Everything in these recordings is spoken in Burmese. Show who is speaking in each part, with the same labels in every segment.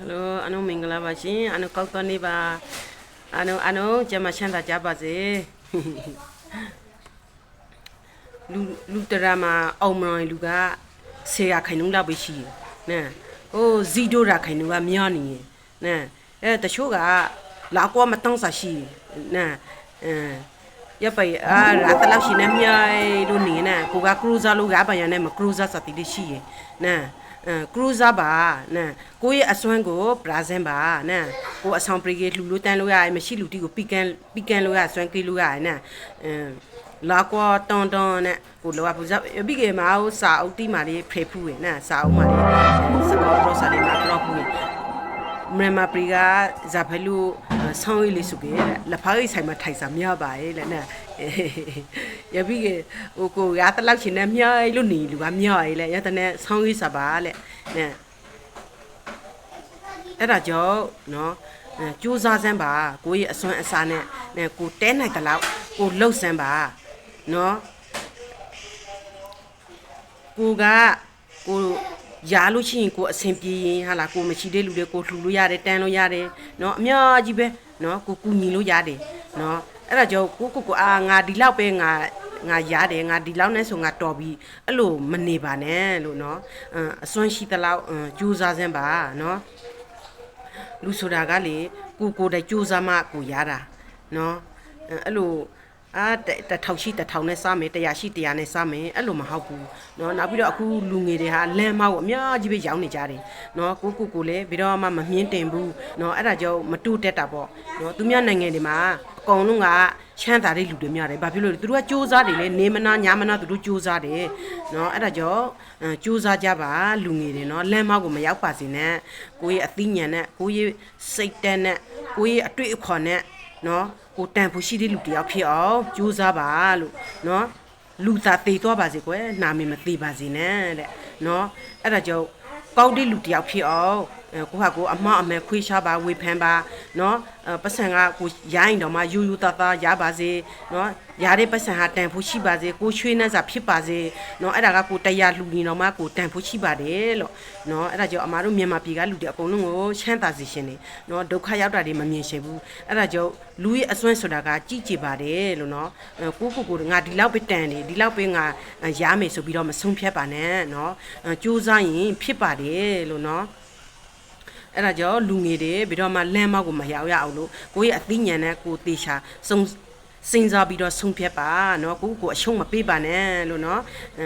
Speaker 1: ဟယ်လိုအနုမင်္ဂလာပါရှင်အနုကောက်တော်နေပါအနုအနုကျမချမ်းသာကြပါစေလူလူတရာမှာအောင်မတော်လူကဆေရခိုင်နှုန်းလောက်ပဲရှိတယ်နဲဟိုဇီဒိုရာခိုင်နှုန်းကမြောနေနဲအဲတချို့ကလာကောမတောင်းစာရှိနဲအဲရပိုင်အာရာတလောက်ရှိနေမြိုင်လို့နေနဲကိုကကရူဇာလို့ကပါရနဲ့မကရူဇာစတိလေးရှိရနဲအဲ ကရူဇာပါနဲကိုရဲ့အစွမ်းကိုပရာဇန်ပါနဲကိုအဆောင်ပရိကေလှူလို့တန်းလို့ရတယ်မရှိလူတီကိုပီကန်ပီကန်လို့ရစွမ်းကေးလို့ရတယ်နဲအဲလာကွာတန်တန်နဲ့ကိုလောကပူဇပြီးကေမအောင်စာအုပ်တိမာလေးဖေဖူးရနဲစာအုပ်မာလေးစကောပရောစာလေးမှာတော့ဖူးရမြန်မာပရိကဇာဖလူ ဆောင်းရည်လေးစုကေလက်ဖားရိတ်ဆိုင်မှာထိုင်စာမြပါရဲ့လဲနဲရပြီးကေဟိုကိုရတလောက်ရှင်နဲ့မြားလို့နေလူကမြားရဲ့လဲရတဲ့နဲ့ဆောင်းရည်စာပါလဲနဲအဲ့ဒါကြောင့်နော်အဲကြိုးစားစမ်းပါကိုရဲ့အစွမ်းအစားနဲ့နဲ့ကိုတဲနိုင်တဲ့လောက်ကိုလှုပ်စမ်းပါနော်ကိုကကို ရလို့ရှိရင်ကိုအဆင်ပြေရင်ဟာလာကိုမရှိတဲ့လူတွေကိုလှူလို့ရတယ်တန်းလို့ရတယ်เนาะအများကြီးပဲเนาะကိုကူညီလို့ရတယ်เนาะအဲ့ဒါကြောင့်ကိုကိုကိုအာငါဒီလောက်ပဲငါငါရတယ်ငါဒီလောက်နဲ့ဆိုငါတော်ပြီအဲ့လိုမနေပါနဲ့လို့เนาะအစွမ်းရှိသလောက်ကြိုးစားစမ်းပါเนาะလူဆိုတာကလေကိုကိုတိုင်ကြိုးစားမှကိုရတာเนาะအဲ့လို အာတထောင်ရှိတထောင်နဲ့စားမယ်တရားရှိတရားနဲ့စားမယ်အဲ့လိုမဟုတ်ဘူးเนาะနောက်ပြီးတော့အခုလူငယ်တွေဟာလမ်းမောက်အများကြီးပဲရောင်းနေကြတယ်เนาะကိုကိုကိုလည်းဘယ်တော့မှမမြင်တင်ဘူးเนาะအဲ့ဒါကြောင့်မတူတက်တာပေါ့เนาะသူများနိုင်ငံတွေမှာအကောင်လုံးကချမ်းသာတဲ့လူတွေများတယ်ဘာဖြစ်လို့လဲသူတို့ကစူးစမ်းတယ်လေနေမနာညမနာသူတို့စူးစမ်းတယ်เนาะအဲ့ဒါကြောင့်စူးစမ်းကြပါလူငယ်တွေเนาะလမ်းမောက်ကိုမရောက်ပါစေနဲ့ကိုရဲ့အသိဉာဏ်နဲ့ကိုရဲ့စိတ်တက်နဲ့ကိုရဲ့အတွေ့အခေါ်နဲ့ နော်ကိုတန်ဖို့ရှိတဲ့လူတယောက်ဖြစ်အောင်ကြိုးစားပါလို့နော်လူသားသေးသွားပါစေကွယ်နာမည်မသေးပါစေနဲ့တဲ့နော်အဲ့ဒါကြောင့်ကောက်တဲ့လူတယောက်ဖြစ်အောင်အဲ ကိုဟာကိုအမအမဲခွေးရှားပါဝေဖန်ပါเนาะပတ်စံကကိုရိုင်းတော့မှယူယူတသားရပါစေเนาะရတဲ့ပတ်စံဟာတန်ဖို့ရှိပါစေကိုချွေးနှက်စာဖြစ်ပါစေเนาะအဲ့ဒါကကိုတရားလူနေတော့မှကိုတန်ဖို့ရှိပါတယ်လို့เนาะအဲ့ဒါကြောင့်အမားတို့မြန်မာပြည်ကလူတွေအကုန်လုံးကိုချမ်းသာစေရှင်နေเนาะဒုက္ခရောက်တာတွေမမြင်ရှိဘူးအဲ့ဒါကြောင့်လူရဲ့အစွမ်းဆိုတာကကြည်ကြည်ပါတယ်လို့เนาะကိုကိုကိုငါဒီလောက်ပဲတန်နေဒီလောက်ပဲငါရမယ်ဆိုပြီးတော့မဆုံးဖြတ်ပါနဲ့เนาะကြိုးစားရင်ဖြစ်ပါတယ်လို့เนาะ အဲ့ဒါကြောင့်လူငယ်တွေပြီးတော့မှလမ်းမောက်ကိုမရောက်ရအောင်လို့ကိုယ့်ရဲ့အသိဉာဏ်နဲ့ကိုတေချာစုံစင်စားပြီးတော့ဆုံးဖြတ်ပါเนาะကိုကိုအရှုံးမပေးပါနဲ့လို့เนาะ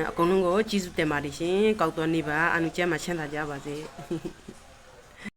Speaker 1: အကုန်လုံးကိုကျေးဇူးတင်ပါတယ်ရှင်ကောက်တော်နေပါအနုကျမ်းမှာချမ်းသာကြပါစေ